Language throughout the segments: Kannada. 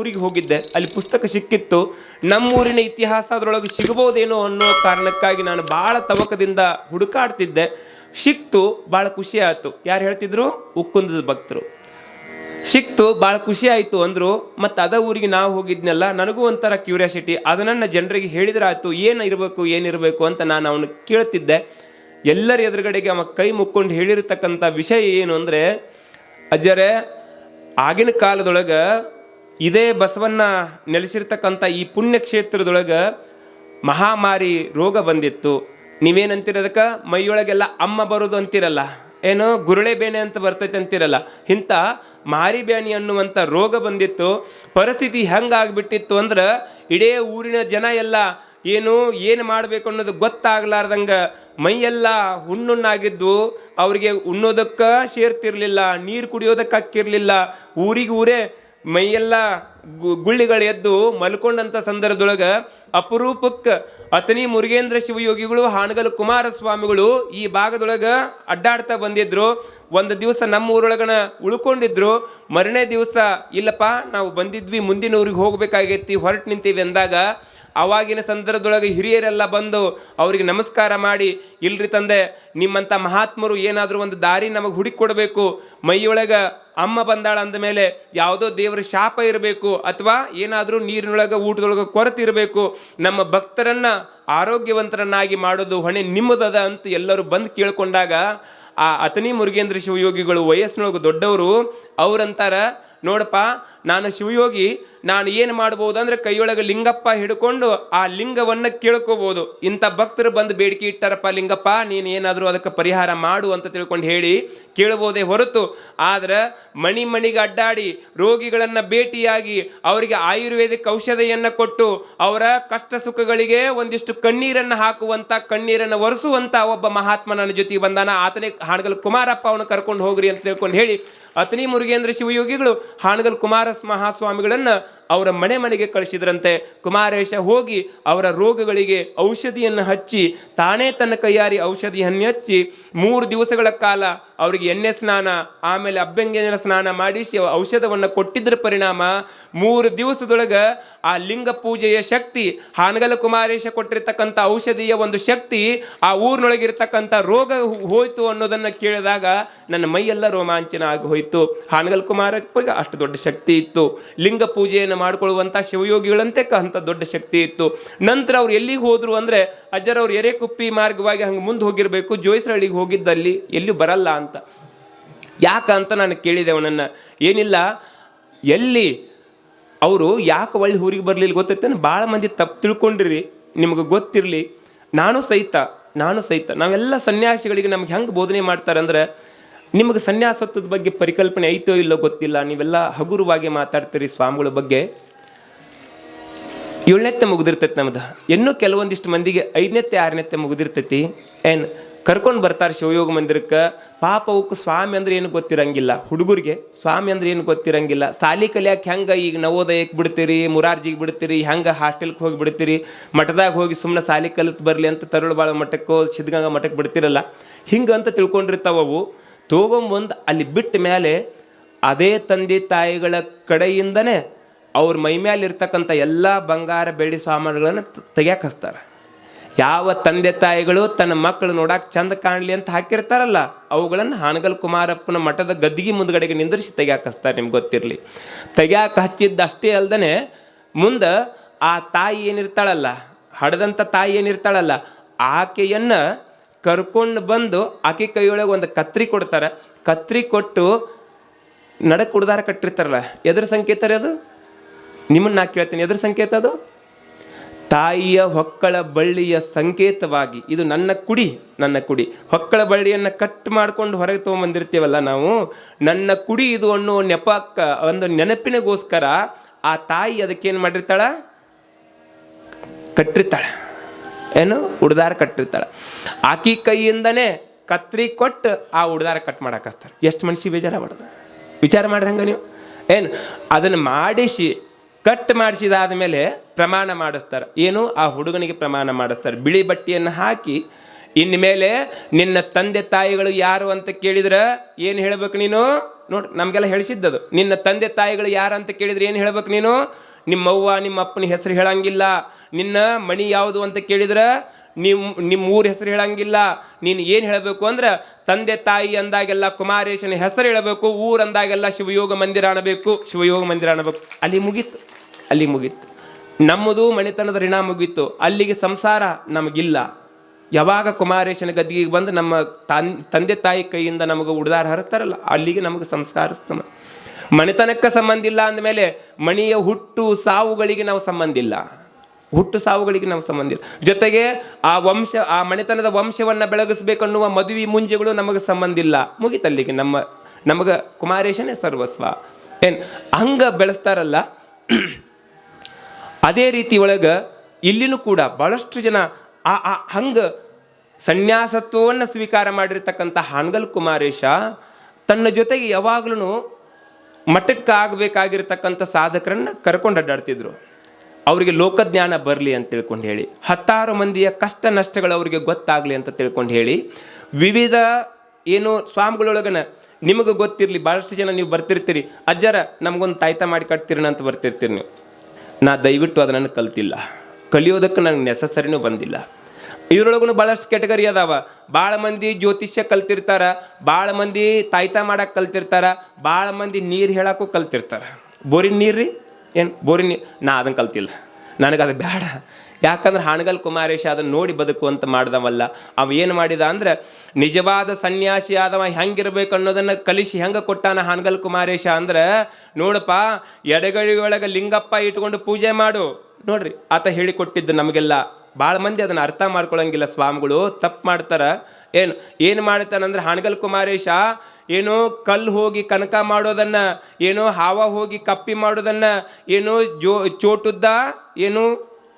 ಊರಿಗೆ ಹೋಗಿದ್ದೆ, ಅಲ್ಲಿ ಪುಸ್ತಕ ಸಿಕ್ಕಿತ್ತು. ನಮ್ಮೂರಿನ ಇತಿಹಾಸ ಅದರೊಳಗೆ ಸಿಗಬಹುದೇನೋ ಅನ್ನೋ ಕಾರಣಕ್ಕಾಗಿ ನಾನು ಭಾಳ ತವಕದಿಂದ ಹುಡುಕಾಡ್ತಿದ್ದೆ. ಸಿಕ್ತು, ಭಾಳ ಖುಷಿ ಆಯಿತು. ಯಾರು ಹೇಳ್ತಿದ್ರು? ಉಕ್ಕುಂದದ ಭಕ್ತರು. ಸಿಕ್ತು, ಭಾಳ ಖುಷಿ ಆಯಿತು ಅಂದರು. ಮತ್ತು ಅದ ಊರಿಗೆ ನಾವು ಹೋಗಿದ್ನಲ್ಲ, ನನಗೂ ಒಂಥರ ಕ್ಯೂರಿಯಾಸಿಟಿ. ಅದನ್ನು ಜನರಿಗೆ ಹೇಳಿದ್ರೆ ಇರಬೇಕು, ಏನು ಇರಬೇಕು ಏನಿರಬೇಕು ಅಂತ ನಾನು ಅವನು ಕೇಳ್ತಿದ್ದೆ. ಎಲ್ಲರ ಎದುರುಗಡೆಗೆ ಅವ ಕೈ ಮುಕ್ಕೊಂಡು ಹೇಳಿರತಕ್ಕಂಥ ವಿಷಯ ಏನು ಅಂದರೆ, ಅಜ್ಜರೇ, ಆಗಿನ ಕಾಲದೊಳಗೆ ಇದೇ ಬಸವನ್ನ ನೆಲೆಸಿರ್ತಕ್ಕಂಥ ಈ ಪುಣ್ಯಕ್ಷೇತ್ರದೊಳಗೆ ಮಹಾಮಾರಿ ರೋಗ ಬಂದಿತ್ತು. ನೀವೇನಂತಿರೋದಕ್ಕೆ? ಮೈಯೊಳಗೆಲ್ಲ ಅಮ್ಮ ಬರೋದು ಅಂತಿರಲ್ಲ. ಏನು ಗುರುಳೆ ಬೇನೆ ಅಂತ ಬರ್ತೈತೆ ಅಂತಿರಲ್ಲ. ಇಂಥ ಮಾರಿ ಅನ್ನುವಂಥ ರೋಗ ಬಂದಿತ್ತು. ಪರಿಸ್ಥಿತಿ ಹೆಂಗಾಗ್ಬಿಟ್ಟಿತ್ತು ಅಂದ್ರೆ ಇಡೇ ಊರಿನ ಜನ ಎಲ್ಲ ಏನು ಏನು ಮಾಡಬೇಕು ಅನ್ನೋದು ಗೊತ್ತಾಗ್ಲಾರ್ದಂಗ ಮೈಯೆಲ್ಲ ಹುಣ್ಣುಣ್ಣಾಗಿದ್ದು, ಅವರಿಗೆ ಉಣ್ಣೋದಕ್ಕೆ ಸೇರ್ತಿರ್ಲಿಲ್ಲ ನೀರು ಕುಡಿಯೋದಕ್ಕೆ ಹಾಕಿರಲಿಲ್ಲ ಊರಿಗೆ ಊರೇ ಮೈಯೆಲ್ಲ ಗುಳ್ಳಿಗಳು ಎದ್ದು ಮಲ್ಕೊಂಡಂಥ ಸಂದರ್ಭದೊಳಗೆ ಅಪರೂಪಕ್ಕೆ ಅತನಿ ಮುರುಗೇಂದ್ರ ಶಿವಯೋಗಿಗಳು, ಹಾನಗಲ್ ಕುಮಾರಸ್ವಾಮಿಗಳು ಈ ಭಾಗದೊಳಗೆ ಅಡ್ಡಾಡ್ತಾ ಬಂದಿದ್ರು. ಒಂದು ದಿವಸ ನಮ್ಮ ಊರೊಳಗನ ಉಳ್ಕೊಂಡಿದ್ರು. ಮರನೇ ದಿವಸ ಇಲ್ಲಪ್ಪ, ನಾವು ಬಂದಿದ್ವಿ ಮುಂದಿನ ಊರಿಗೆ ಹೋಗ್ಬೇಕಾಗೈತಿ, ಹೊರಟು ನಿಂತೀವಿ ಅಂದಾಗ ಅವಾಗಿನ ಸಂದರ್ಭದೊಳಗೆ ಹಿರಿಯರೆಲ್ಲ ಬಂದು ಅವರಿಗೆ ನಮಸ್ಕಾರ ಮಾಡಿ, ಇಲ್ರಿ ತಂದೆ ನಿಮ್ಮಂಥ ಮಹಾತ್ಮರು ಏನಾದರೂ ಒಂದು ದಾರಿ ನಮಗೆ ಹುಡುಕಿ ಕೊಡಬೇಕು ಮೈಯೊಳಗೆ ಅಮ್ಮ ಬಂದಾಳ ಅಂದ ಮೇಲೆ ಯಾವುದೋ ದೇವರ ಶಾಪ ಇರಬೇಕು, ಅಥವಾ ಏನಾದರೂ ನೀರಿನೊಳಗೆ ಊಟದೊಳಗೆ ಕೊರತೆ ಇರಬೇಕು, ನಮ್ಮ ಭಕ್ತರನ್ನು ಆರೋಗ್ಯವಂತರನ್ನಾಗಿ ಮಾಡೋದು ಹೊಣೆ ನಿಮ್ಮದದ ಅಂತ ಎಲ್ಲರೂ ಬಂದು ಕೇಳ್ಕೊಂಡಾಗ ಆ ಅತನಿ ಮುರುಗೇಂದ್ರ ಶಿವಯೋಗಿಗಳು ವಯಸ್ಸಿನೊಳಗೆ ದೊಡ್ಡವರು, ಅವ್ರಂತಾರ, ನೋಡಪ್ಪ, ನಾನು ಶಿವಯೋಗಿ ನಾನು ಏನು ಮಾಡ್ಬೋದು ಅಂದರೆ ಕೈಯೊಳಗೆ ಲಿಂಗಪ್ಪ ಹಿಡ್ಕೊಂಡು ಆ ಲಿಂಗವನ್ನು ಕೇಳ್ಕೋಬೋದು ಇಂಥ ಭಕ್ತರು ಬಂದು ಬೇಡಿಕೆ ಇಟ್ಟಾರಪ್ಪ ಲಿಂಗಪ್ಪ, ನೀನು ಏನಾದರೂ ಅದಕ್ಕೆ ಪರಿಹಾರ ಮಾಡು ಅಂತ ತಿಳ್ಕೊಂಡು ಹೇಳಿ ಕೇಳ್ಬೋದೇ ಹೊರತು. ಆದ್ರೆ ಮಣಿ ಮಣಿಗೆ ಅಡ್ಡಾಡಿ ರೋಗಿಗಳನ್ನು ಭೇಟಿಯಾಗಿ ಅವರಿಗೆ ಆಯುರ್ವೇದಿಕ್ ಔಷಧಿಯನ್ನು ಕೊಟ್ಟು ಅವರ ಕಷ್ಟ ಸುಖಗಳಿಗೆ ಒಂದಿಷ್ಟು ಕಣ್ಣೀರನ್ನು ಹಾಕುವಂಥ ಕಣ್ಣೀರನ್ನು ಒರೆಸುವಂಥ ಒಬ್ಬ ಮಹಾತ್ಮ ನನ್ನ ಜೊತೆಗೆ ಬಂದಾನ. ಆತನೇ ಹಾನಗಲ್ ಕುಮಾರಪ್ಪ ಅವನು ಕರ್ಕೊಂಡು ಹೋಗ್ರಿ ಅಂತ ತಿಳ್ಕೊಂಡು ಹೇಳಿ. ಅತನಿ ಮುರುಗೇಂದ್ರ ಶಿವಯೋಗಿಗಳು ಹಾಣಗಲ್ ಕುಮಾರ ಮಹಾಸ್ವಾಮಿಗಳನ್ನ ಅವರ ಮನೆ ಮನೆಗೆ ಕಳಿಸಿದ್ರಂತೆ. ಕುಮಾರೇಶ ಹೋಗಿ ಅವರ ರೋಗಗಳಿಗೆ ಔಷಧಿಯನ್ನು ಹಚ್ಚಿ, ತಾನೇ ತನ್ನ ಕೈಯಾರಿ ಔಷಧಿಯನ್ನು ಹಚ್ಚಿ, ಮೂರು ದಿವಸಗಳ ಕಾಲ ಅವರಿಗೆ ಎಣ್ಣೆ ಸ್ನಾನ, ಆಮೇಲೆ ಅಭ್ಯಂಗನ ಸ್ನಾನ ಮಾಡಿಸಿ ಔಷಧವನ್ನು ಕೊಟ್ಟಿದ್ದರ ಪರಿಣಾಮ, ಮೂರು ದಿವಸದೊಳಗೆ ಆ ಲಿಂಗ ಪೂಜೆಯ ಶಕ್ತಿ ಹಾನಗಲ ಕುಮಾರೇಶ ಕೊಟ್ಟಿರ್ತಕ್ಕಂಥ ಔಷಧಿಯ ಒಂದು ಶಕ್ತಿ, ಆ ಊರಿನೊಳಗಿರ್ತಕ್ಕಂಥ ರೋಗ ಹೋಯಿತು ಅನ್ನೋದನ್ನು ಕೇಳಿದಾಗ ನನ್ನ ಮೈಯೆಲ್ಲ ರೋಮಾಂಚನ ಆಗಿ ಹೋಯಿತು. ಹಾನಗಲ್ ಕುಮಾರಪ್ಪಗೆ ಅಷ್ಟು ದೊಡ್ಡ ಶಕ್ತಿ ಇತ್ತು. ಲಿಂಗ ಪೂಜೆಯನ್ನು ಮಾಡಿಕೊಳ್ಳುವಂಥ ಶಿವಯೋಗಿಗಳಂತೆ ಅಂಥ ದೊಡ್ಡ ಶಕ್ತಿ ಇತ್ತು. ನಂತರ ಅವ್ರು ಎಲ್ಲಿಗೆ ಹೋದರು ಅಂದರೆ ಅಜ್ಜರವ್ರು ಎರೆಕುಪ್ಪಿ ಮಾರ್ಗವಾಗಿ ಹಂಗೆ ಮುಂದೆ ಹೋಗಿರಬೇಕು ಜೋಯಿಸರಳಿಗೆ ಹೋಗಿದ್ದಲ್ಲಿ ಎಲ್ಲಿ ಬರಲ್ಲ ಅಂತ. ಯಾಕ ಅಂತ ನಾನು ಕೇಳಿದೆ ಅವನನ್ನು. ಏನಿಲ್ಲ, ಎಲ್ಲಿ ಅವರು ಯಾಕೆ ಒಳ್ಳೆ ಊರಿಗೆ ಬರಲಿಲ್ಲ ಗೊತ್ತೈತೆ ಭಾಳ ಮಂದಿ ತಪ್ಪು ತಿಳ್ಕೊಂಡಿರಿ, ನಿಮಗೆ ಗೊತ್ತಿರಲಿ. ನಾನು ಸಹಿತ ನಾನು ಸಹಿತ, ನಾವೆಲ್ಲ ಸನ್ಯಾಸಿಗಳಿಗೆ ನಮ್ಗೆ ಹೆಂಗೆ ಬೋಧನೆ ಮಾಡ್ತಾರಂದ್ರೆ ನಿಮಗೆ ಸನ್ಯಾಸತ್ವದ ಬಗ್ಗೆ ಪರಿಕಲ್ಪನೆ ಐತೋ ಇಲ್ಲೋ ಗೊತ್ತಿಲ್ಲ. ನೀವೆಲ್ಲ ಹಗುರವಾಗಿ ಮಾತಾಡ್ತೀರಿ ಸ್ವಾಮಿಗಳ ಬಗ್ಗೆ. ಏಳನೇತ್ತೆ ಮುಗಿದಿರ್ತೈತಿ ನಮ್ದು. ಇನ್ನೂ ಕೆಲವೊಂದಿಷ್ಟು ಮಂದಿಗೆ ಐದನೇತ್ತೆ, ಆರನೇತ್ತೆ ಮುಗಿದಿರ್ತೈತಿ. ಏನು ಕರ್ಕೊಂಡು ಬರ್ತಾರೆ ಶಿವಯೋಗ ಮಂದಿರಕ್ಕೆ. ಪಾಪ ಅವಕ್ಕೆ ಸ್ವಾಮಿ ಅಂದ್ರೆ ಏನು ಗೊತ್ತಿರಂಗಿಲ್ಲ. ಹುಡುಗರಿಗೆ ಸ್ವಾಮಿ ಅಂದ್ರೆ ಏನು ಗೊತ್ತಿರಂಗಿಲ್ಲ. ಸಾಲಿ ಕಲಿಯಕ್ಕೆ ಹೆಂಗೆ ಈಗ ನವೋದಯಕ್ಕೆ ಬಿಡ್ತೀರಿ, ಮುರಾರ್ಜಿಗೆ ಬಿಡ್ತೀರಿ, ಹೆಂಗೆ ಹಾಸ್ಟೆಲ್ಗೆ ಹೋಗಿ ಬಿಡ್ತೀರಿ, ಮಠದಾಗ ಹೋಗಿ ಸುಮ್ಮನೆ ಸಾಲಿ ಕಲಿತು ಬರಲಿ ಅಂತ ತರುಳುಬಾಳ ಮಠಕ್ಕೋ, ಸಿದ್ಧಗಂಗಾ ಮಠಕ್ಕೆ ಬಿಡ್ತಿರಲ್ಲ. ಹಿಂಗೆ ಅಂತ ತಿಳ್ಕೊಂಡಿರ್ತಾವ ಅವು. ತೊಗೊಂಬಂದು ಅಲ್ಲಿ ಬಿಟ್ಟ ಮೇಲೆ ಅದೇ ತಂದೆ ತಾಯಿಗಳ ಕಡೆಯಿಂದನೇ ಅವ್ರ ಮೈ ಮೇಲೆ ಇರ್ತಕ್ಕಂಥ ಎಲ್ಲ ಬಂಗಾರ ಬೆಳ್ಳಿ ಸಾಮಾನುಗಳನ್ನು ತೆಗ್ಯಾಕೆ ಹಚ್ತಾರೆ. ಯಾವ ತಂದೆ ತಾಯಿಗಳು ತನ್ನ ಮಕ್ಕಳು ನೋಡಕ್ಕೆ ಚಂದ ಕಾಣಲಿ ಅಂತ ಹಾಕಿರ್ತಾರಲ್ಲ, ಅವುಗಳನ್ನು ಹಾನಗಲ್ ಕುಮಾರಪ್ಪನ ಮಠದ ಗದ್ದಿಗೆ ಮುಂದ್ಗಡೆಗೆ ನಿಂದ್ರಿಸಿ ತೆಗ್ಯಾಕೆ ಹಚ್ತಾರೆ ನಿಮ್ಗೆ ಗೊತ್ತಿರಲಿ. ತೆಗ್ಯಾಕೆ ಹಚ್ಚಿದ್ದು ಅಷ್ಟೇ ಅಲ್ಲದೆ ಮುಂದೆ ಆ ತಾಯಿ ಏನಿರ್ತಾಳಲ್ಲ ಹಡದಂಥ ತಾಯಿ ಏನಿರ್ತಾಳಲ್ಲ, ಆಕೆಯನ್ನು ಕರ್ಕೊಂಡು ಬಂದು ಆಕೆ ಕೈಯೊಳಗೆ ಒಂದು ಕತ್ರಿ ಕೊಡ್ತಾರೆ. ಕತ್ರಿ ಕೊಟ್ಟು ನಡಕ್ಕೆ ಕುಡ್ದಾರ ಕಟ್ಟಿರ್ತಾರಲ್ಲ, ಎದ್ರ ಸಂಕೇತ ರೀ ಅದು? ನಿಮ್ಮನ್ನ ನಾ ಕೇಳ್ತೀನಿ, ಎದ್ರ ಸಂಕೇತ ಅದು? ತಾಯಿಯ ಹೊಕ್ಕಳ ಬಳ್ಳಿಯ ಸಂಕೇತವಾಗಿ, ಇದು ನನ್ನ ಕುಡಿ ನನ್ನ ಕುಡಿ. ಹೊಕ್ಕಳ ಬಳ್ಳಿಯನ್ನು ಕಟ್ ಮಾಡ್ಕೊಂಡು ಹೊರಗೆ ತೊಗೊಂಬಂದಿರ್ತೀವಲ್ಲ ನಾವು? ನನ್ನ ಕುಡಿ ಇದು ಅನ್ನೋ ನೆಪಕ್ಕ ಒಂದು ನೆನಪಿನಗೋಸ್ಕರ ಆ ತಾಯಿ ಅದಕ್ಕೇನು ಮಾಡಿರ್ತಾಳ? ಕಟ್ಟಿರ್ತಾಳೆ. ಏನು? ಉಡ್ದಾರ ಕಟ್ಟಿರ್ತಾಳೆ. ಆಕಿ ಕೈಯಿಂದನೇ ಕತ್ರಿ ಕೊಟ್ಟು ಆ ಉಡ್ದಾರ ಕಟ್ ಮಾಡಕ್ಕೆ ಹಚ್ತಾರೆ ಎಷ್ಟು ಮನುಷ್ಯ ಬೇಜಾರ ಮಾಡೋದು? ವಿಚಾರ ಮಾಡ್ರಿ ಹಂಗ ನೀವು. ಏನು? ಅದನ್ನು ಮಾಡಿಸಿ, ಕಟ್ ಮಾಡಿಸಿದಾದ ಮೇಲೆ ಪ್ರಮಾಣ ಮಾಡಿಸ್ತಾರೆ. ಏನು? ಆ ಹುಡುಗನಿಗೆ ಪ್ರಮಾಣ ಮಾಡಿಸ್ತಾರೆ. ಬಿಳಿ ಬಟ್ಟೆಯನ್ನು ಹಾಕಿ, ಇನ್ಮೇಲೆ ನಿನ್ನ ತಂದೆ ತಾಯಿಗಳು ಯಾರು ಅಂತ ಕೇಳಿದ್ರೆ ಏನು ಹೇಳ್ಬೇಕು ನೀನು? ನೋಡಿ, ನಮಗೆಲ್ಲ ಹೇಳಿಸಿದ್ದದು. ನಿನ್ನ ತಂದೆ ತಾಯಿಗಳು ಯಾರು ಅಂತ ಕೇಳಿದ್ರೆ ಏನು ಹೇಳ್ಬೇಕು ನೀನು? ನಿಮ್ಮವ್ವ ನಿಮ್ಮ ಅಪ್ಪನ ಹೆಸರು ಹೇಳಂಗಿಲ್ಲ. ನಿನ್ನ ಮಣಿ ಯಾವುದು ಅಂತ ಕೇಳಿದ್ರೆ ನಿಮ್ಮ ನಿಮ್ಮ ಊರ ಹೆಸರು ಹೇಳಂಗಿಲ್ಲ. ನೀನು ಏನು ಹೇಳಬೇಕು ಅಂದ್ರೆ ತಂದೆ, ತಾಯಿ ಅಂದಾಗೆಲ್ಲ ಕುಮಾರೇಶನ ಹೆಸರು ಹೇಳಬೇಕು, ಊರು ಅಂದಾಗೆಲ್ಲ ಶಿವಯೋಗ ಮಂದಿರ ಅನ್ನಬೇಕು ಶಿವಯೋಗ ಮಂದಿರ ಅನ್ನಬೇಕು ಅಲ್ಲಿ ಮುಗೀತು ಅಲ್ಲಿ ಮುಗೀತು. ನಮ್ಮದು ಮಣಿತನದ ಋಣ ಮುಗೀತು. ಅಲ್ಲಿಗೆ ಸಂಸಾರ ನಮಗಿಲ್ಲ. ಯಾವಾಗ ಕುಮಾರೇಶನ ಗದ್ದಿಗೆ ಬಂದು ನಮ್ಮ ತನ್, ತಂದೆ, ತಾಯಿ ಕೈಯಿಂದ ನಮಗೆ ಉಡ್ದಾರ ಹರಿಸ್ತಾರಲ್ಲ, ಅಲ್ಲಿಗೆ ನಮಗೆ ಸಂಸ್ಕಾರ ಸಮ ಮನೆತನಕ್ಕೆ ಸಂಬಂಧ ಇಲ್ಲ ಅಂದಮೇಲೆ ಮಣಿಯ ಹುಟ್ಟು ಸಾವುಗಳಿಗೆ ನಾವು ಸಂಬಂಧ ಇಲ್ಲ. ಹುಟ್ಟು ಸಾವುಗಳಿಗೆ ನಾವು ಸಂಬಂಧ ಇಲ್ಲ. ಜೊತೆಗೆ ಆ ವಂಶ, ಆ ಮನೆತನದ ವಂಶವನ್ನು ಬೆಳಗಿಸ್ಬೇಕನ್ನುವ ಮದುವೆ ಮುಂಜೆಗಳು ನಮಗೆ ಸಂಬಂಧ ಇಲ್ಲ. ಮುಗಿತಲ್ಲಿಗೆ ನಮ್ಮ, ನಮಗೆ ಕುಮಾರೇಶನೇ ಸರ್ವಸ್ವ. ಏನು, ಹಂಗ ಬೆಳೆಸ್ತಾರಲ್ಲ. ಅದೇ ರೀತಿ ಒಳಗೆ ಇಲ್ಲಿನೂ ಕೂಡ ಭಾಳಷ್ಟು ಜನ ಆ ಆ ಹಂಗ ಸನ್ಯಾಸತ್ವವನ್ನು ಸ್ವೀಕಾರ ಮಾಡಿರ್ತಕ್ಕಂಥ ಹಾನ್ಗಲ್ ಕುಮಾರೇಶ ತನ್ನ ಜೊತೆಗೆ ಯಾವಾಗ್ಲೂ ಮಠಕ್ಕೆ ಸಾಧಕರನ್ನು ಸಾಧಕರನ್ನ ಕರ್ಕೊಂಡು ಅಡ್ಡಾಡ್ತಿದ್ರು. ಅವರಿಗೆ ಲೋಕಜ್ಞಾನ ಬರಲಿ ಅಂತ ತಿಳ್ಕೊಂಡು ಹೇಳಿ, ಹತ್ತಾರು ಮಂದಿಯ ಕಷ್ಟ ನಷ್ಟಗಳು ಅವರಿಗೆ ಗೊತ್ತಾಗಲಿ ಅಂತ ತಿಳ್ಕೊಂಡು ಹೇಳಿ, ವಿವಿಧ ಏನು ಸ್ವಾಮಿಗಳೊಳಗನ ನಿಮಗೆ ಗೊತ್ತಿರಲಿ ಭಾಳಷ್ಟು ಜನ ನೀವು ಬರ್ತಿರ್ತೀರಿ, ಅಜ್ಜರ ನಮಗೊಂದು ತಾಯ್ತ ಮಾಡಿ ಕಟ್ತಿರೋಣ ಅಂತ ಬರ್ತಿರ್ತೀರಿ ನೀವು. ನಾ ದಯವಿಟ್ಟು ಅದನ್ನು ಕಲ್ತಿಲ್ಲ. ಕಲಿಯೋದಕ್ಕೆ ನನಗೆ ನೆಸಸರಿನೂ ಬಂದಿಲ್ಲ. ಇದ್ರೊಳಗೂ ಭಾಳಷ್ಟು ಕೆಟಗರಿ ಅದಾವ. ಭಾಳ ಮಂದಿ ಜ್ಯೋತಿಷ್ಯ ಕಲ್ತಿರ್ತಾರ ಭಾಳ ಮಂದಿ ತಾಯ್ತ ಮಾಡಕ್ಕೆ ಕಲ್ತಿರ್ತಾರ ಭಾಳ ಮಂದಿ ನೀರು ಹೇಳಕ್ಕೂ ಕಲ್ತಿರ್ತಾರ. ಬೋರಿನ ನೀರು ರೀ ಏನು? ಬೋರಿನ ನೀರು ನಾ ಅದನ್ನು ಕಲ್ತಿಲ್ಲ. ನನಗೆ ಅದು ಬೇಡ ಯಾಕಂದ್ರೆ ಹಾಣಗಲ್ ಕುಮಾರೇಶ ಅದನ್ನು ನೋಡಿ ಬದುಕು ಅಂತ ಮಾಡ್ದವಲ್ಲ. ಅವ ಏನು ಮಾಡಿದ ಅಂದ್ರೆ, ನಿಜವಾದ ಸನ್ಯಾಸಿ ಆದವ ಹೆಂಗಿರ್ಬೇಕು ಅನ್ನೋದನ್ನ ಕಲಿಸಿ ಹೆಂಗೆ ಕೊಟ್ಟಾನ ಹಾನಗಲ್ ಕುಮಾರೇಶ ಅಂದ್ರೆ, ನೋಡಪ್ಪ, ಎಡಗೈಯೊಳಗೆ ಲಿಂಗಪ್ಪ ಇಟ್ಕೊಂಡು ಪೂಜೆ ಮಾಡು. ನೋಡ್ರಿ, ಆತ ಹೇಳಿಕೊಟ್ಟಿದ್ದು ನಮಗೆಲ್ಲ. ಭಾಳ ಮಂದಿ ಅದನ್ನು ಅರ್ಥ ಮಾಡ್ಕೊಳಂಗಿಲ್ಲ ಸ್ವಾಮಿಗಳು, ತಪ್ಪು ಮಾಡ್ತಾರೆ. ಏನು ಏನು ಮಾಡ್ತಾನಂದ್ರೆ ಹಾಣಗಲ್ ಕುಮಾರೇಶ ಏನು ಕಲ್ಲು ಹೋಗಿ ಕನಕ ಮಾಡೋದನ್ನು, ಏನು ಹಾವ ಹೋಗಿ ಕಪ್ಪಿ ಮಾಡೋದನ್ನು, ಏನು ಜೋ, ಚೋಟುದ್ದ, ಏನು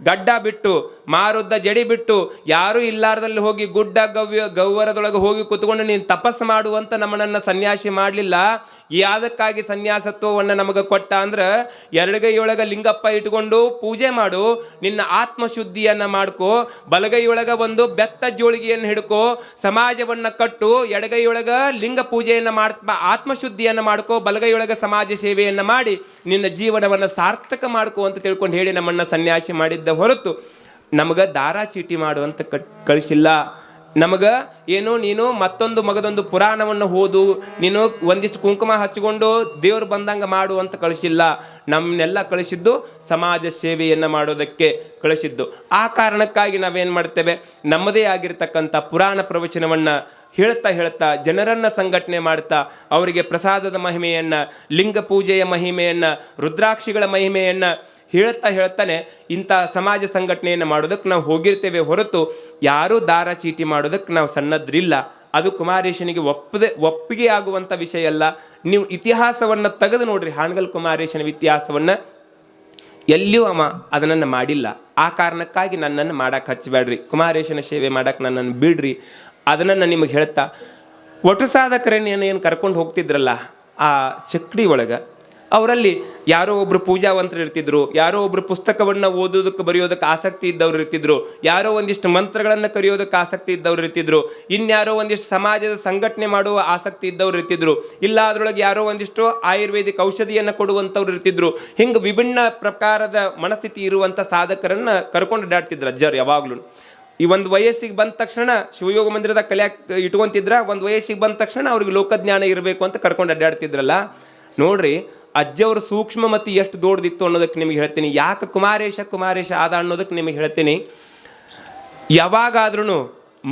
ಗಡ್ಡ ಬಿಟ್ಟು, ಮಾರುದ್ದ ಜಡಿ ಬಿಟ್ಟು, ಯಾರೂ ಇಲ್ಲಾರದಲ್ಲಿ ಹೋಗಿ ಗುಡ್ಡ ಗವ್ಯ, ಗೌವರದೊಳಗೆ ಹೋಗಿ ಕುತ್ಕೊಂಡು ನೀನು ತಪಸ್ಸು ಮಾಡುವಂತ ನಮ್ಮನನ್ನು ಸನ್ಯಾಸಿ ಮಾಡಲಿಲ್ಲ? ಯಾದಕ್ಕಾಗಿ ಸನ್ಯಾಸತ್ವವನ್ನು ನಮಗೆ ಕೊಟ್ಟ ಅಂದ್ರೆ ಎರಡುಗೈಯೊಳಗೆ ಲಿಂಗಪ್ಪ ಇಟ್ಕೊಂಡು ಪೂಜೆ ಮಾಡು, ನಿನ್ನ ಆತ್ಮಶುದ್ಧಿಯನ್ನು ಮಾಡ್ಕೋ, ಬಲಗೈಯೊಳಗೆ ಒಂದು ಬೆತ್ತ ಜೋಳಿಗೆಯನ್ನು ಹಿಡ್ಕೋ, ಸಮಾಜವನ್ನು ಕಟ್ಟು, ಎಡಗೈಯೊಳಗೆ ಲಿಂಗ ಪೂಜೆಯನ್ನು ಮಾಡ್, ಆತ್ಮಶುದ್ಧಿಯನ್ನು ಮಾಡ್ಕೋ, ಬಲಗೈಯೊಳಗ ಸಮಾಜ ಸೇವೆಯನ್ನು ಮಾಡಿ, ನಿನ್ನ ಜೀವನವನ್ನು ಸಾರ್ಥಕ ಮಾಡ್ಕೋ ಅಂತ ತಿಳ್ಕೊಂಡು ಹೇಳಿ ನಮ್ಮನ್ನು ಸನ್ಯಾಸಿ ಮಾಡಿದ್ದ ಹೊರತು ನಮಗೆ ದಾರ ಚೀಟಿ ಮಾಡುವಂತ ಕಟ್ ಕಳಿಸಿಲ್ಲ. ನಮಗೆ ಏನು ನೀನು ಮತ್ತೊಂದು ಮಗದೊಂದು ಪುರಾಣವನ್ನು ಓದು, ನೀನು ಒಂದಿಷ್ಟು ಕುಂಕುಮ ಹಚ್ಚಿಕೊಂಡು ದೇವ್ರು ಬಂದಂಗೆ ಮಾಡು ಅಂತ ಕಳಿಸಿಲ್ಲ. ನಮ್ಮನ್ನೆಲ್ಲ ಕಳಿಸಿದ್ದು ಸಮಾಜ ಸೇವೆಯನ್ನು ಮಾಡೋದಕ್ಕೆ ಕಳಿಸಿದ್ದು. ಆ ಕಾರಣಕ್ಕಾಗಿ ನಾವೇನು ಮಾಡ್ತೇವೆ? ನಮ್ಮದೇ ಆಗಿರ್ತಕ್ಕಂಥ ಪುರಾಣ ಪ್ರವಚನವನ್ನು ಹೇಳ್ತಾ ಹೇಳ್ತಾ ಜನರನ್ನು ಸಂಘಟನೆ ಮಾಡ್ತಾ ಅವರಿಗೆ ಪ್ರಸಾದದ ಮಹಿಮೆಯನ್ನು, ಲಿಂಗ ಪೂಜೆಯ ಮಹಿಮೆಯನ್ನು, ರುದ್ರಾಕ್ಷಿಗಳ ಮಹಿಮೆಯನ್ನ ಹೇಳ್ತಾ ಹೇಳ್ತಾನೆ, ಇಂಥ ಸಮಾಜ ಸಂಘಟನೆಯನ್ನು ಮಾಡೋದಕ್ಕೆ ನಾವು ಹೋಗಿರ್ತೇವೆ ಹೊರತು ಯಾರೂ ದಾರ ಚೀಟಿ ಮಾಡೋದಕ್ಕೆ ನಾವು ಸಣ್ಣದ್ರಿಲ್ಲ ಅದು ಕುಮಾರೇಶನಿಗೆ ಒಪ್ಪದೆ, ಒಪ್ಪಿಗೆ ಆಗುವಂಥ ವಿಷಯ ಅಲ್ಲ. ನೀವು ಇತಿಹಾಸವನ್ನು ತೆಗೆದು ನೋಡ್ರಿ, ಹಾನಗಲ್ ಕುಮಾರೇಶನ ಇತಿಹಾಸವನ್ನು. ಎಲ್ಲಿಯೂ ಅವ ಅದನ್ನು ಮಾಡಿಲ್ಲ. ಆ ಕಾರಣಕ್ಕಾಗಿ ನನ್ನನ್ನು ಮಾಡಕ್ಕೆ ಹಚ್ಚಬೇಡ್ರಿ. ಕುಮಾರೇಶನ ಸೇವೆ ಮಾಡಕ್ಕೆ ನನ್ನನ್ನು ಬಿಡ್ರಿ. ಅದನ್ನು ನಿಮಗೆ ಹೇಳ್ತಾ, ಒಟ್ಟು ಸಾಧಕರನ್ನ ಏನು ಕರ್ಕೊಂಡು ಹೋಗ್ತಿದ್ರಲ್ಲ, ಆ ಚಕ್ಡಿ ಒಳಗೆ ಅವರಲ್ಲಿ ಯಾರೋ ಒಬ್ರು ಪೂಜಾವಂತರು ಇರ್ತಿದ್ರು, ಯಾರೋ ಒಬ್ರು ಪುಸ್ತಕವನ್ನು ಓದೋದಕ್ಕೆ ಬರೆಯೋದಕ್ಕೆ ಆಸಕ್ತಿ ಇದ್ದವ್ರು ಇರ್ತಿದ್ರು, ಯಾರೋ ಒಂದಿಷ್ಟು ಮಂತ್ರಗಳನ್ನು ಕರೆಯೋದಕ್ಕೆ ಆಸಕ್ತಿ ಇದ್ದವ್ರು ಇರ್ತಿದ್ರು, ಇನ್ಯಾರೋ ಒಂದಿಷ್ಟು ಸಮಾಜದ ಸಂಘಟನೆ ಮಾಡುವ ಆಸಕ್ತಿ ಇದ್ದವ್ರು ಇರ್ತಿದ್ರು ಇಲ್ಲ ಅದರೊಳಗೆ ಯಾರೋ ಒಂದಿಷ್ಟು ಆಯುರ್ವೇದಿಕ್ ಔಷಧಿಯನ್ನು ಕೊಡುವಂಥವ್ರು ಇರ್ತಿದ್ರು, ಹಿಂಗೆ ವಿಭಿನ್ನ ಪ್ರಕಾರದ ಮನಸ್ಥಿತಿ ಇರುವಂಥ ಸಾಧಕರನ್ನು ಕರ್ಕೊಂಡು ಅಡ್ಡಾಡ್ತಿದ್ರು ಅಜ್ಜರು ಯಾವಾಗಲೂ. ಈ ಒಂದು ವಯಸ್ಸಿಗೆ ಬಂದ ತಕ್ಷಣ ಶಿವಯೋಗ ಮಂದಿರದ ಕಲ್ಯಾಕ್ ಇಟ್ಕೊಂತಿದ್ರ, ಒಂದು ವಯಸ್ಸಿಗೆ ಬಂದ ತಕ್ಷಣ ಅವ್ರಿಗೆ ಲೋಕಜ್ಞಾನ ಇರಬೇಕು ಅಂತ ಕರ್ಕೊಂಡು ಅಡ್ಡಾಡ್ತಿದ್ರಲ್ಲ. ನೋಡ್ರಿ ಅಜ್ಜವ್ರ ಸೂಕ್ಷ್ಮಮತಿ ಎಷ್ಟು ದೊಡ್ಡದಿತ್ತು ಅನ್ನೋದಕ್ಕೆ ನಿಮಗೆ ಹೇಳ್ತೀನಿ. ಯಾಕೆ ಕುಮಾರೇಶ ಕುಮಾರೇಶ ಆದ ಅನ್ನೋದಕ್ಕೆ ನಿಮಗೆ ಹೇಳ್ತೀನಿ. ಯಾವಾಗಾದ್ರೂ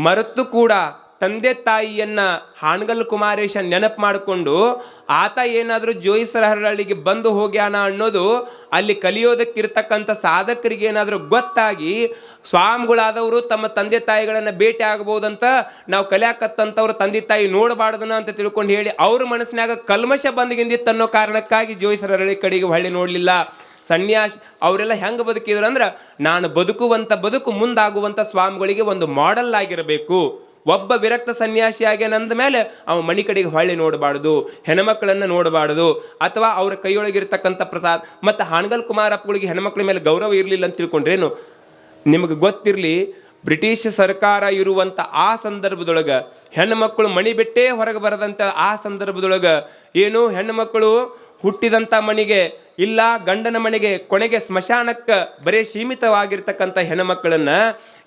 ಮರೆತು ಕೂಡ ತಂದೆ ತಾಯಿಯನ್ನ ಹಾನಗಲ್ ಕುಮಾರೇಶ ನೆನಪು ಮಾಡಿಕೊಂಡು ಆತ ಏನಾದರೂ ಹರಳಿಗೆ ಬಂದು ಹೋಗ್ಯಾನ ಅನ್ನೋದು ಅಲ್ಲಿ ಕಲಿಯೋದಕ್ಕಿರ್ತಕ್ಕಂಥ ಸಾಧಕರಿಗೆ ಏನಾದರೂ ಗೊತ್ತಾಗಿ ಸ್ವಾಮಿಗಳಾದವರು ತಮ್ಮ ತಂದೆ ತಾಯಿಗಳನ್ನು ಭೇಟಿ ಆಗಬಹುದಂತ ನಾವು ಕಲಿಯಾಕತ್ತಂಥವ್ರು ತಂದೆ ತಾಯಿ ನೋಡಬಾರ್ದನ ಅಂತ ತಿಳ್ಕೊಂಡು ಹೇಳಿ ಅವ್ರ ಮನಸ್ಸಿನಾಗ ಕಲ್ಮಶ ಬಂದ್ಗಿಂದಿತ್ತು ಅನ್ನೋ ಕಾರಣಕ್ಕಾಗಿ ಜೋಯಿಸ್ ಹರಳಿ ಕಡೆಗೆ ಹೊಳ್ಳಿ ನೋಡಲಿಲ್ಲ. ಸನ್ಯಾಸ ಅವರೆಲ್ಲ ಹೆಂಗೆ ಬದುಕಿದ್ರು ಅಂದ್ರೆ, ನಾನು ಬದುಕುವಂಥ ಬದುಕು ಮುಂದಾಗುವಂಥ ಸ್ವಾಮಿಗಳಿಗೆ ಒಂದು ಮಾಡಲ್ ಆಗಿರಬೇಕು. ಒಬ್ಬ ವಿರಕ್ತ ಸನ್ಯಾಸಿ ಆಗ್ಯಾನಂದ ಮೇಲೆ ಅವ ಮಣಿ ಕಡೆಗೆ ಹೊಳ್ಳಿ ನೋಡಬಾರ್ದು, ಹೆಣ್ಮಕ್ಳನ್ನ ನೋಡಬಾರ್ದು, ಅಥವಾ ಅವ್ರ ಕೈಯೊಳಗಿರ್ತಕ್ಕಂಥ ಪ್ರಸಾದ್, ಮತ್ತು ಹಾನಗಲ್ ಕುಮಾರಪ್ಪಗಳಿಗೆ ಹೆಣ್ಮಕ್ಳ ಮೇಲೆ ಗೌರವ ಇರಲಿಲ್ಲ ಅಂತ ತಿಳ್ಕೊಂಡ್ರೇನು? ನಿಮಗೆ ಗೊತ್ತಿರಲಿ, ಬ್ರಿಟಿಷ್ ಸರ್ಕಾರ ಇರುವಂಥ ಆ ಸಂದರ್ಭದೊಳಗೆ ಹೆಣ್ಣು ಮಕ್ಕಳು ಮಣಿ ಬಿಟ್ಟೇ ಹೊರಗೆ ಬರದಂಥ ಆ ಸಂದರ್ಭದೊಳಗೆ ಏನು ಹೆಣ್ಣು ಮಕ್ಕಳು ಹುಟ್ಟಿದಂಥ ಮನೆಗೆ ಇಲ್ಲ, ಗಂಡನ ಮನೆಗೆ ಕೊನೆಗೆ ಸ್ಮಶಾನಕ್ಕೆ ಬರೀ ಸೀಮಿತವಾಗಿರ್ತಕ್ಕಂಥ ಹೆಣ್ಣುಮಕ್ಕಳನ್ನು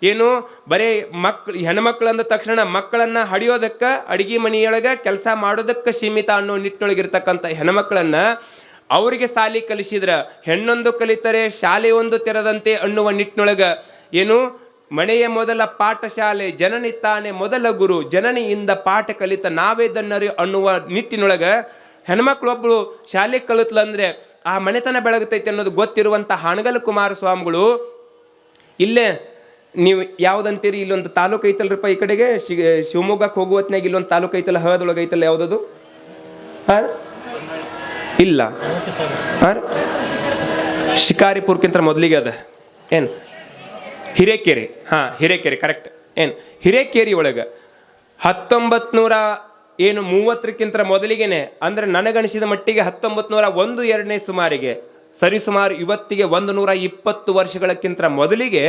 ಏನು ಬರೀ ಮಕ್ ಹೆಣ್ಮಕ್ಳು ಅಂದ ತಕ್ಷಣ ಮಕ್ಕಳನ್ನ ಹಡಿಯೋದಕ್ಕೆ, ಅಡಿಗೆ ಮನೆಯೊಳಗೆ ಕೆಲಸ ಮಾಡೋದಕ್ಕೆ ಸೀಮಿತ ಅನ್ನೋ ನಿಟ್ಟಿನೊಳಗಿರ್ತಕ್ಕಂಥ ಹೆಣ್ಮಕ್ಳನ್ನ ಅವರಿಗೆ ಸಾಲಿ ಕಲಿಸಿದ್ರೆ, ಹೆಣ್ಣೊಂದು ಕಲಿತರೆ ಶಾಲೆ ಒಂದು ತೆರೆದಂತೆ ಅನ್ನುವ ನಿಟ್ಟಿನೊಳಗೆ ಏನು ಮನೆಯ ಮೊದಲ ಪಾಠಶಾಲೆ, ಜನನಿ ತಾನೇ ಮೊದಲ ಗುರು, ಜನನಿಯಿಂದ ಪಾಠ ಕಲಿತ ನಾವೇ ದನ್ನರಿ ಅನ್ನುವ ನಿಟ್ಟಿನೊಳಗ ಹೆಣ್ಮಕ್ಳೊಬ್ಳು ಶಾಲೆ ಕಲಿತ್ಲಂದ್ರೆ ಆ ಮನೆತನ ಬೆಳಗುತ್ತೈತೆ ಅನ್ನೋದು ಗೊತ್ತಿರುವಂಥ ಹಾನಗಲ್ ಕುಮಾರಸ್ವಾಮಿಗಳು, ಇಲ್ಲೇ ನೀವು ಯಾವ್ದಂತೀರಿ? ಇಲ್ಲೊಂದು ತಾಲೂಕು ಐತಲ್ರಿಪ್ಪ ಈ ಕಡೆಗೆ? ಶಿ, ಶಿವಮೊಗ್ಗಕ್ಕೆ ಹೋಗುವ ಹೊತ್ನ್ಯಾಗ ಇಲ್ಲೊಂದು ತಾಲೂಕು ಐತಲ್ಲ, ಹಳದೊಳಗೆ ಐತಲ್ಲ ಯಾವುದದು? ಹಾಂ ಇಲ್ಲ. ಹಾಂ ಶಿಕಾರಿಪುರ್ಕಿಂತ ಮೊದಲಿಗೆ ಅದ. ಏನು? ಹಿರೇಕೆರೆ. ಹಾಂ, ಹಿರೇಕೆರೆ ಕರೆಕ್ಟ್ ಏನು? ಹಿರೇಕೆರೆ ಒಳಗೆ ಹತ್ತೊಂಬತ್ತು ನೂರ ಏನು ಮೂವತ್ತಕ್ಕಿಂತ ಮೊದಲಿಗೆನೆ, ಅಂದ್ರೆ ನನಗಣಿಸಿದ ಮಟ್ಟಿಗೆ ಹತ್ತೊಂಬತ್ತು ನೂರ ಒಂದು ಎರಡನೇ ಸುಮಾರಿಗೆ, ಸರಿಸುಮಾರು ಇವತ್ತಿಗೆ ಒಂದು ನೂರ ಇಪ್ಪತ್ತು ವರ್ಷಗಳಕ್ಕಿಂತ ಮೊದಲಿಗೆ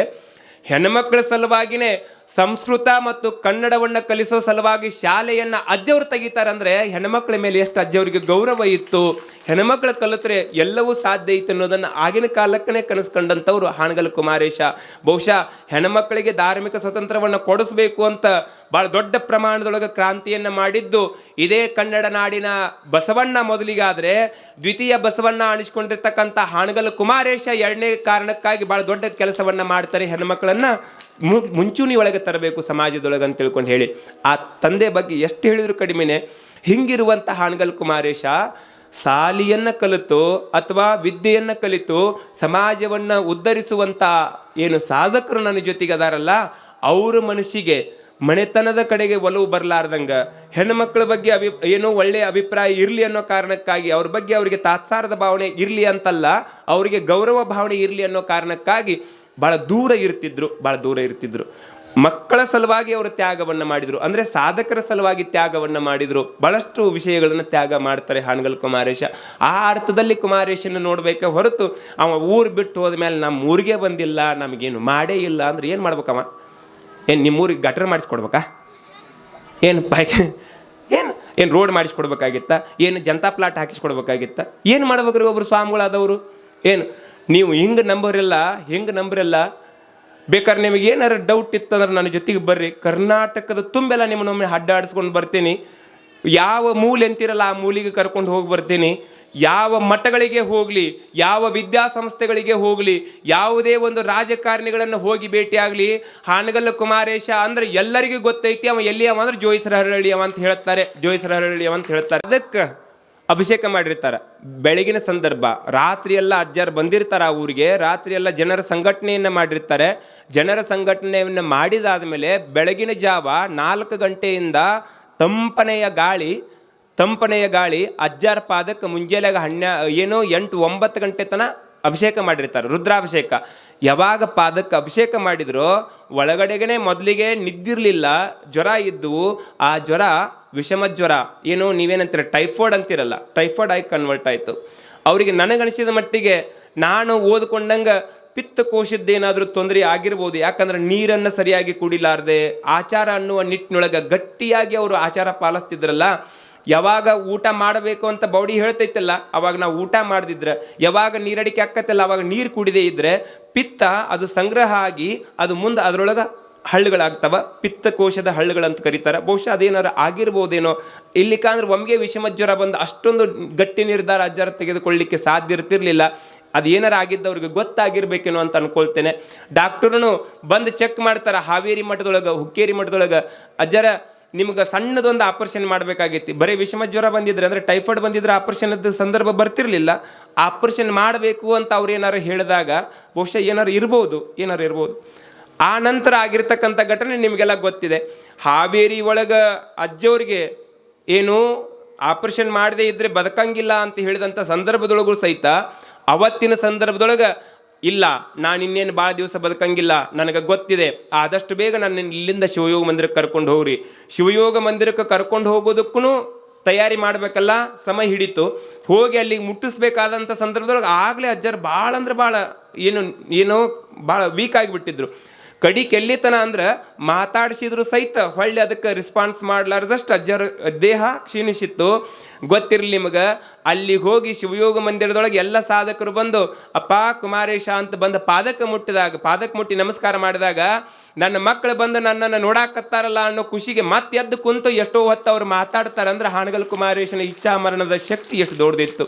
ಹೆಣ್ಮಕ್ಳ ಸಲುವಾಗಿನೇ ಸಂಸ್ಕೃತ ಮತ್ತು ಕನ್ನಡವನ್ನು ಕಲಿಸೋ ಸಲುವಾಗಿ ಶಾಲೆಯನ್ನು ಅಜ್ಜವ್ರು ತೆಗಿತಾರಂದ್ರೆ ಹೆಣ್ಮಕ್ಳ ಮೇಲೆ ಎಷ್ಟು ಅಜ್ಜವ್ರಿಗೆ ಗೌರವ ಇತ್ತು, ಹೆಣ್ಮಕ್ಳು ಕಲಿತ್ರೆ ಎಲ್ಲವೂ ಸಾಧ್ಯ ಇತ್ತು ಅನ್ನೋದನ್ನ ಆಗಿನ ಕಾಲಕ್ಕನೇ ಕನಸ್ಕೊಂಡಂಥವ್ರು ಹಾನಗಲ್ ಕುಮಾರೇಶ. ಬಹುಶಃ ಹೆಣ್ಮಕ್ಳಿಗೆ ಧಾರ್ಮಿಕ ಸ್ವತಂತ್ರವನ್ನು ಕೊಡಿಸ್ಬೇಕು ಅಂತ ಬಹಳ ದೊಡ್ಡ ಪ್ರಮಾಣದೊಳಗೆ ಕ್ರಾಂತಿಯನ್ನ ಮಾಡಿದ್ದು ಇದೇ ಕನ್ನಡ ನಾಡಿನ ಬಸವಣ್ಣ ಮೊದಲಿಗಾದ್ರೆ ದ್ವಿತೀಯ ಬಸವಣ್ಣ ಅಣಿಸ್ಕೊಂಡಿರ್ತಕ್ಕಂಥ ಹಾನಗಲ್ ಕುಮಾರೇಶ ಎರಡನೇ ಕಾರಣಕ್ಕಾಗಿ ಬಹಳ ದೊಡ್ಡ ಕೆಲಸವನ್ನ ಮಾಡ್ತಾರೆ ಹೆಣ್ಮಕ್ಳನ್ನ. ಮುಂಚೂಣಿ ಒಳಗೆ ತರಬೇಕು ಸಮಾಜದೊಳಗೆ ಅಂತ ತಿಳ್ಕೊಂಡು ಹೇಳಿ. ಆ ತಂದೆ ಬಗ್ಗೆ ಎಷ್ಟು ಹೇಳಿದ್ರು ಕಡಿಮೆನೆ. ಹಿಂಗಿರುವಂಥ ಹಾನಗಲ್ ಕುಮಾರೇಶ ಸಾಲಿಯನ್ನ ಕಲಿತು ಅಥವಾ ವಿದ್ಯೆಯನ್ನ ಕಲಿತು ಸಮಾಜವನ್ನ ಉದ್ಧರಿಸುವಂಥ ಏನು ಸಾಧಕರು ನನ್ನ ಜೊತೆಗೆ ಅದಾರಲ್ಲ, ಅವ್ರ ಮನಸ್ಸಿಗೆ ಮನೆತನದ ಕಡೆಗೆ ಒಲವು ಬರಲಾರ್ದಂಗ, ಹೆಣ್ಮಕ್ಳ ಬಗ್ಗೆ ಅಭಿ, ಏನೋ ಒಳ್ಳೆಯ ಅಭಿಪ್ರಾಯ ಇರಲಿ ಅನ್ನೋ ಕಾರಣಕ್ಕಾಗಿ, ಅವ್ರ ಬಗ್ಗೆ ಅವರಿಗೆ ತಾತ್ಸಾರದ ಭಾವನೆ ಇರಲಿ ಅಂತಲ್ಲ, ಅವರಿಗೆ ಗೌರವ ಭಾವನೆ ಇರಲಿ ಅನ್ನೋ ಕಾರಣಕ್ಕಾಗಿ ಭಾಳ ದೂರ ಇರ್ತಿದ್ರು ಭಾಳ ದೂರ ಇರ್ತಿದ್ರು. ಮಕ್ಕಳ ಸಲುವಾಗಿ ಅವರು ತ್ಯಾಗವನ್ನು ಮಾಡಿದರು. ಅಂದರೆ ಸಾಧಕರ ಸಲುವಾಗಿ ತ್ಯಾಗವನ್ನು ಮಾಡಿದರು. ಬಹಳಷ್ಟು ವಿಷಯಗಳನ್ನು ತ್ಯಾಗ ಮಾಡ್ತಾರೆ ಹಾನಗಲ್ ಕುಮಾರೇಶ. ಆ ಅರ್ಥದಲ್ಲಿ ಕುಮಾರೇಶನ ನೋಡಬೇಕ ಹೊರತು ಅವ ಊರು ಬಿಟ್ಟು ಹೋದ್ಮೇಲೆ ನಮ್ಮ ಊರಿಗೆ ಬಂದಿಲ್ಲ, ನಮಗೇನು ಮಾಡೇ ಇಲ್ಲ ಅಂದ್ರೆ ಏನು ಮಾಡ್ಬೇಕವ? ಏನು ನಿಮ್ಮ ಊರಿಗೆ ಗಟರ್ ಮಾಡಿಸ್ಕೊಡ್ಬೇಕಾ? ಏನು ಪೈಕ್ ಏನು ಏನು ರೋಡ್ ಮಾಡಿಸ್ಕೊಡ್ಬೇಕಾಗಿತ್ತ? ಏನು ಜನತಾ ಪ್ಲಾಟ್ ಹಾಕಿಸ್ಕೊಡ್ಬೇಕಾಗಿತ್ತ? ಏನು ಮಾಡ್ಬೇಕ್ರಿ ಒಬ್ಬರು ಸ್ವಾಮಿಗಳಾದವರು? ಏನು ನೀವು ಹಿಂಗೆ ನಂಬರಿಲ್ಲ ಹಿಂಗೆ ನಂಬರಿಲ್ಲ. ಬೇಕಾದ್ರೆ ನಿಮಗೆ ಏನಾರು ಡೌಟ್ ಇತ್ತಂದ್ರೆ ನನ್ನ ಜೊತೆಗೆ ಬರ್ರಿ. ಕರ್ನಾಟಕದ ತುಂಬೆಲ್ಲ ನಿಮ್ಮನ್ನೊಮ್ಮೆ ಅಡ್ಡಾಡಿಸ್ಕೊಂಡು ಬರ್ತೀನಿ. ಯಾವ ಮೂಲೆ ಅಂತಿರಲ್ಲ ಆ ಮೂಲಿಗೆ ಕರ್ಕೊಂಡು ಹೋಗಿ ಬರ್ತೀನಿ. ಯಾವ ಮಠಗಳಿಗೆ ಹೋಗಲಿ, ಯಾವ ವಿದ್ಯಾಸಂಸ್ಥೆಗಳಿಗೆ ಹೋಗಲಿ, ಯಾವುದೇ ಒಂದು ರಾಜಕಾರಣಿಗಳನ್ನು ಹೋಗಿ ಭೇಟಿಯಾಗಲಿ ಹಾನಗಲ್ಲ ಕುಮಾರೇಶ ಅಂದ್ರೆ ಎಲ್ಲರಿಗೂ ಗೊತ್ತೈತಿ, ಅವ ಎಲ್ಲಿ ಅವ ಅಂದ್ರೆ ಜೋಯಿಸರ ಹರಳಿಯವ ಅಂತ ಹೇಳ್ತಾರೆ, ಜೋಯಿಸರ ಹರಳಿ ಅವ ಅಂತ ಹೇಳ್ತಾರೆ. ಅದಕ್ಕೆ ಅಭಿಷೇಕ ಮಾಡಿರ್ತಾರೆ. ಬೆಳಗಿನ ಸಂದರ್ಭ ರಾತ್ರಿ ಎಲ್ಲ ಅಜ್ಜಾರು ಬಂದಿರ್ತಾರೆ ಆ ಊರಿಗೆ ರಾತ್ರಿ ಎಲ್ಲ ಜನರ ಸಂಘಟನೆಯನ್ನು ಮಾಡಿರ್ತಾರೆ. ಜನರ ಸಂಘಟನೆಯನ್ನು ಮಾಡಿದಾದ ಮೇಲೆ ಬೆಳಗಿನ ಜಾವ ನಾಲ್ಕು ಗಂಟೆಯಿಂದ ತಂಪನೆಯ ಗಾಳಿ ತಂಪನೆಯ ಗಾಳಿ ಅಜ್ಜಾರ ಪಾದಕ್ಕೆ ಮುಂಜಾನೆಗೆ ಹನ್ನೆ, ಏನೋ ಎಂಟು ಒಂಬತ್ತು ಗಂಟೆ ತನಕ ಅಭಿಷೇಕ ಮಾಡಿರ್ತಾರೆ, ರುದ್ರಾಭಿಷೇಕ. ಯಾವಾಗ ಪಾದಕ್ಕೆ ಅಭಿಷೇಕ ಮಾಡಿದ್ರು ಒಳಗಡೆಗೇ ಮೊದಲಿಗೆ ನಿದ್ದಿರಲಿಲ್ಲ, ಜ್ವರ ಇದ್ದವು ಆ ಜ್ವರ ವಿಷಮ ಜ್ವರ, ಏನು ನೀವೇನಂತೀರ, ಟೈಫಾಯ್ಡ್ ಅಂತಿರಲ್ಲ, ಟೈಫಾಯ್ಡ್ ಆಗಿ ಕನ್ವರ್ಟ್ ಆಯಿತು. ಅವರಿಗೆ ನನಗನಿಸಿದ ಮಟ್ಟಿಗೆ ನಾನು ಓದ್ಕೊಂಡಂಗೆ ಪಿತ್ತಕೋಶದ್ದೇನಾದರೂ ತೊಂದರೆ ಆಗಿರ್ಬೋದು, ಯಾಕಂದ್ರೆ ನೀರನ್ನು ಸರಿಯಾಗಿ ಕುಡಿಲಾರದೆ, ಆಚಾರ ಅನ್ನುವ ನಿಟ್ಟಿನೊಳಗೆ ಗಟ್ಟಿಯಾಗಿ ಅವರು ಆಚಾರ ಪಾಲಿಸ್ತಿದ್ರಲ್ಲ ಯಾವಾಗ ಊಟ ಮಾಡಬೇಕು ಅಂತ ಬೌಡಿ ಹೇಳ್ತೈತಲ್ಲ, ಅವಾಗ ನಾವು ಊಟ ಮಾಡದಿದ್ರೆ, ಯಾವಾಗ ನೀರಡಿಕೆ ಆಕತ್ತಲ್ಲ ಅವಾಗ ನೀರು ಕುಡಿದೇ ಇದ್ರೆ ಪಿತ್ತ ಅದು ಸಂಗ್ರಹ ಆಗಿ ಅದು ಮುಂದೆ ಅದರೊಳಗೆ ಹಳ್ಳುಗಳಾಗ್ತವ, ಪಿತ್ತಕೋಶದ ಹಳ್ಳುಗಳಂತ ಕರೀತಾರೆ. ಬಹುಶಃ ಅದೇನಾರು ಆಗಿರ್ಬೋದೇನೋ. ಇಲ್ಲಿಕಂದ್ರೆ ಒಮ್ಗೆ ವಿಷಮ ಜ್ವರ ಬಂದು ಅಷ್ಟೊಂದು ಗಟ್ಟಿ ನಿರ್ಧಾರ ಅಜ್ಜಾರ ತೆಗೆದುಕೊಳ್ಳಿಕ್ಕೆ ಸಾಧ್ಯ ಇರ್ತಿರ್ಲಿಲ್ಲ. ಅದು ಏನಾರು ಆಗಿದ್ದವ್ರಿಗೆ ಗೊತ್ತಾಗಿರ್ಬೇಕೇನೋ ಅಂತ ಅನ್ಕೊಳ್ತೇನೆ. ಡಾಕ್ಟರ್ನು ಬಂದು ಚೆಕ್ ಮಾಡ್ತಾರೆ, ಹಾವೇರಿ ಮಠದೊಳಗೆ, ಹುಕ್ಕೇರಿ ಮಠದೊಳಗೆ. ಅಜ್ಜರ ನಿಮ್ಗೆ ಸಣ್ಣದೊಂದು ಆಪರೇಷನ್ ಮಾಡಬೇಕಾಗಿತ್ತು ಬರೀ ವಿಷಮ ಜ್ವರ ಬಂದಿದ್ರೆ ಅಂದರೆ ಟೈಫಾಯ್ಡ್ ಬಂದಿದ್ರೆ ಆಪರೇಷನ್ದ ಸಂದರ್ಭ ಬರ್ತಿರಲಿಲ್ಲ. ಆಪರೇಷನ್ ಮಾಡಬೇಕು ಅಂತ ಅವ್ರು ಏನಾರು ಹೇಳಿದಾಗ ಬಹುಶಃ ಏನಾರು ಇರ್ಬೋದು ಏನಾರು ಇರ್ಬೋದು. ಆ ನಂತರ ಆಗಿರ್ತಕ್ಕಂಥ ಘಟನೆ ನಿಮಗೆಲ್ಲ ಗೊತ್ತಿದೆ. ಹಾವೇರಿ ಒಳಗೆ ಅಜ್ಜವ್ರಿಗೆ ಏನು ಆಪರೇಷನ್ ಮಾಡದೇ ಇದ್ದರೆ ಬದುಕಂಗಿಲ್ಲ ಅಂತ ಹೇಳಿದಂಥ ಸಂದರ್ಭದೊಳಗೂ ಸಹಿತ ಅವತ್ತಿನ ಸಂದರ್ಭದೊಳಗೆ ಇಲ್ಲ, ನಾನು ಇನ್ನೇನು ಭಾಳ ದಿವಸ ಬದುಕಂಗಿಲ್ಲ, ನನಗೆ ಗೊತ್ತಿದೆ, ಆದಷ್ಟು ಬೇಗ ನನ್ನ ಇಲ್ಲಿಂದ ಶಿವಯೋಗ ಮಂದಿರಕ್ಕೆ ಕರ್ಕೊಂಡು ಹೋಗ್ರಿ. ಶಿವಯೋಗ ಮಂದಿರಕ್ಕೆ ಕರ್ಕೊಂಡು ಹೋಗೋದಕ್ಕೂ ತಯಾರಿ ಮಾಡಬೇಕಲ್ಲ, ಸಮಯ ಹಿಡಿತು. ಹೋಗಿ ಅಲ್ಲಿಗೆ ಮುಟ್ಟಿಸ್ಬೇಕಾದಂಥ ಸಂದರ್ಭದೊಳಗೆ ಆಗಲೇ ಅಜ್ಜರು ಭಾಳ ಅಂದ್ರೆ ಭಾಳ ಏನು, ಏನೋ ಭಾಳ ವೀಕ್ ಆಗಿಬಿಟ್ಟಿದ್ರು. ಕಡಿಕ್ ಕೆಲ್ಲಿತನ ಅಂದ್ರೆ ಮಾತಾಡಿಸಿದ್ರು ಸಹಿತ ಹೊಳ್ಳಿ ಅದಕ್ಕೆ ರಿಸ್ಪಾನ್ಸ್ ಮಾಡ್ಲಾರ್ದಷ್ಟು ಅಜ್ಜರ ದೇಹ ಕ್ಷೀಣಿಸಿತ್ತು. ಗೊತ್ತಿರಲಿ ನಿಮಗೆ, ಅಲ್ಲಿಗೆ ಹೋಗಿ ಶಿವಯೋಗ ಮಂದಿರದೊಳಗೆ ಎಲ್ಲ ಸಾಧಕರು ಬಂದು, ಅಪ್ಪ ಕುಮಾರೇಶ ಅಂತ ಬಂದು ಪಾದಕ ಮುಟ್ಟಿದಾಗ, ಪಾದಕ ಮುಟ್ಟಿ ನಮಸ್ಕಾರ ಮಾಡಿದಾಗ, ನನ್ನ ಮಕ್ಕಳು ಬಂದು ನನ್ನನ್ನು ನೋಡಾಕತ್ತಾರಲ್ಲ ಅನ್ನೋ ಖುಷಿಗೆ ಮತ್ತೆ ಎದ್ದು ಕುಂತು ಎಷ್ಟೋ ಹೊತ್ತು ಅವ್ರು ಮಾತಾಡ್ತಾರೆ ಅಂದ್ರೆ ಹಾನಗಲ್ ಕುಮಾರೇಶನ ಇಚ್ಛಾ ಮರಣದ ಶಕ್ತಿ ಎಷ್ಟು ದೊಡ್ಡದಿತ್ತು.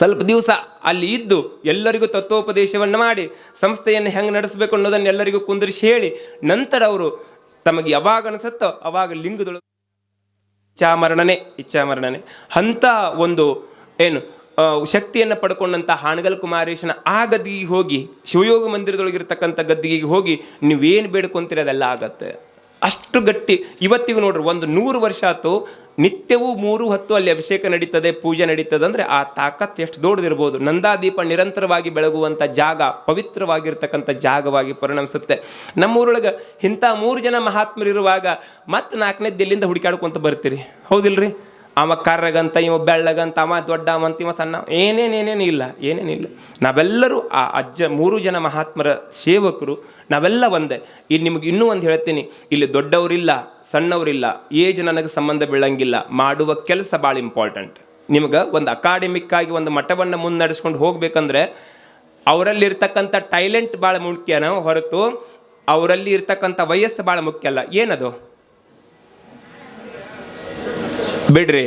ಸ್ವಲ್ಪ ದಿವಸ ಅಲ್ಲಿ ಇದ್ದು ಎಲ್ಲರಿಗೂ ತತ್ವೋಪದೇಶವನ್ನು ಮಾಡಿ ಸಂಸ್ಥೆಯನ್ನು ಹೆಂಗೆ ನಡೆಸಬೇಕು ಅನ್ನೋದನ್ನು ಎಲ್ಲರಿಗೂ ಕುಂದಿರಿಸಿ ಹೇಳಿ, ನಂತರ ಅವರು ತಮಗೆ ಯಾವಾಗ ಅನಿಸುತ್ತೋ ಅವಾಗ ಲಿಂಗದೊಳಗೆ ಇಚ್ಛಾಮರಣನೆ ಇಚ್ಛಾಮರಣನೆ. ಅಂಥ ಒಂದು ಏನು ಶಕ್ತಿಯನ್ನು ಪಡ್ಕೊಂಡಂಥ ಹಾನಗಲ್ ಕುಮಾರೇಶನ ಆ ಗದ್ದಿಗೆ ಹೋಗಿ, ಶಿವಯೋಗ ಮಂದಿರದೊಳಗಿರ್ತಕ್ಕಂಥ ಗದ್ದಿಗೆ ಹೋಗಿ, ನೀವೇನು ಬೇಡ್ಕೊಂತೀರಿ ಅದೆಲ್ಲ ಆಗತ್ತೆ. ಅಷ್ಟು ಗಟ್ಟಿ. ಇವತ್ತಿಗೂ ನೋಡ್ರಿ, ಒಂದು ನೂರು ವರ್ಷ ಆಯ್ತು ನಿತ್ಯವೂ ಮೂರು ಹತ್ತು ಅಲ್ಲಿ ಅಭಿಷೇಕ ನಡೀತದೆ, ಪೂಜೆ ನಡೀತದೆ ಅಂದರೆ ಆ ತಾಕತ್ತು ಎಷ್ಟು ದೊಡ್ಡದಿರ್ಬೋದು. ನಂದಾದೀಪ ನಿರಂತರವಾಗಿ ಬೆಳಗುವಂಥ ಜಾಗ, ಪವಿತ್ರವಾಗಿರ್ತಕ್ಕಂಥ ಜಾಗವಾಗಿ ಪರಿಣಮಿಸುತ್ತೆ. ನಮ್ಮೂರೊಳಗೆ ಇಂಥ ಮೂರು ಜನ ಮಹಾತ್ಮರಿರುವಾಗ ಮತ್ತೆ ನಾಲ್ಕನೇದ್ದು ಎಲ್ಲಿಂದ ಹುಡುಕಾಡ್ಕೊಂತ ಬರ್ತೀರಿ? ಹೌದಿಲ್ರಿ? ಅವ ಕರ್ರಗಂತ, ಇವ ಬೆಳ್ಳಗಂತ, ಅವ ದೊಡ್ಡ ಅವಂತಿಮ ಸಣ್ಣ, ಏನೇನೇನೇನು ಇಲ್ಲ, ಏನೇನಿಲ್ಲ. ನಾವೆಲ್ಲರೂ ಆ ಅಜ್ಜ, ಮೂರು ಜನ ಮಹಾತ್ಮರ ಸೇವಕರು, ನಾವೆಲ್ಲ ಒಂದೇ. ಇಲ್ಲಿ ನಿಮಗೆ ಇನ್ನೂ ಒಂದು ಹೇಳ್ತೀನಿ. ಇಲ್ಲಿ ದೊಡ್ಡವರಿಲ್ಲ, ಸಣ್ಣವರಿಲ್ಲ, ಏಜ್ ನನಗೆ ಸಂಬಂಧ ಬೀಳಂಗಿಲ್ಲ, ಮಾಡುವ ಕೆಲಸ ಭಾಳ ಇಂಪಾರ್ಟೆಂಟ್ ನಿಮ್ಗೆ ಒಂದು ಅಕಾಡೆಮಿಕ್ ಆಗಿ ಒಂದು ಮಠವನ್ನು ಮುನ್ನಡೆಸ್ಕೊಂಡು ಹೋಗ್ಬೇಕಂದ್ರೆ ಅವರಲ್ಲಿ ಇರ್ತಕ್ಕಂಥ ಟೈಲೆಂಟ್ ಭಾಳ ಮುಖ್ಯನ ಹೊರತು, ಅವರಲ್ಲಿ ಇರ್ತಕ್ಕಂಥ ವಯಸ್ಸು ಭಾಳ ಮುಖ್ಯ ಅಲ್ಲ. ಏನದು? ಬಿಡ್ರಿ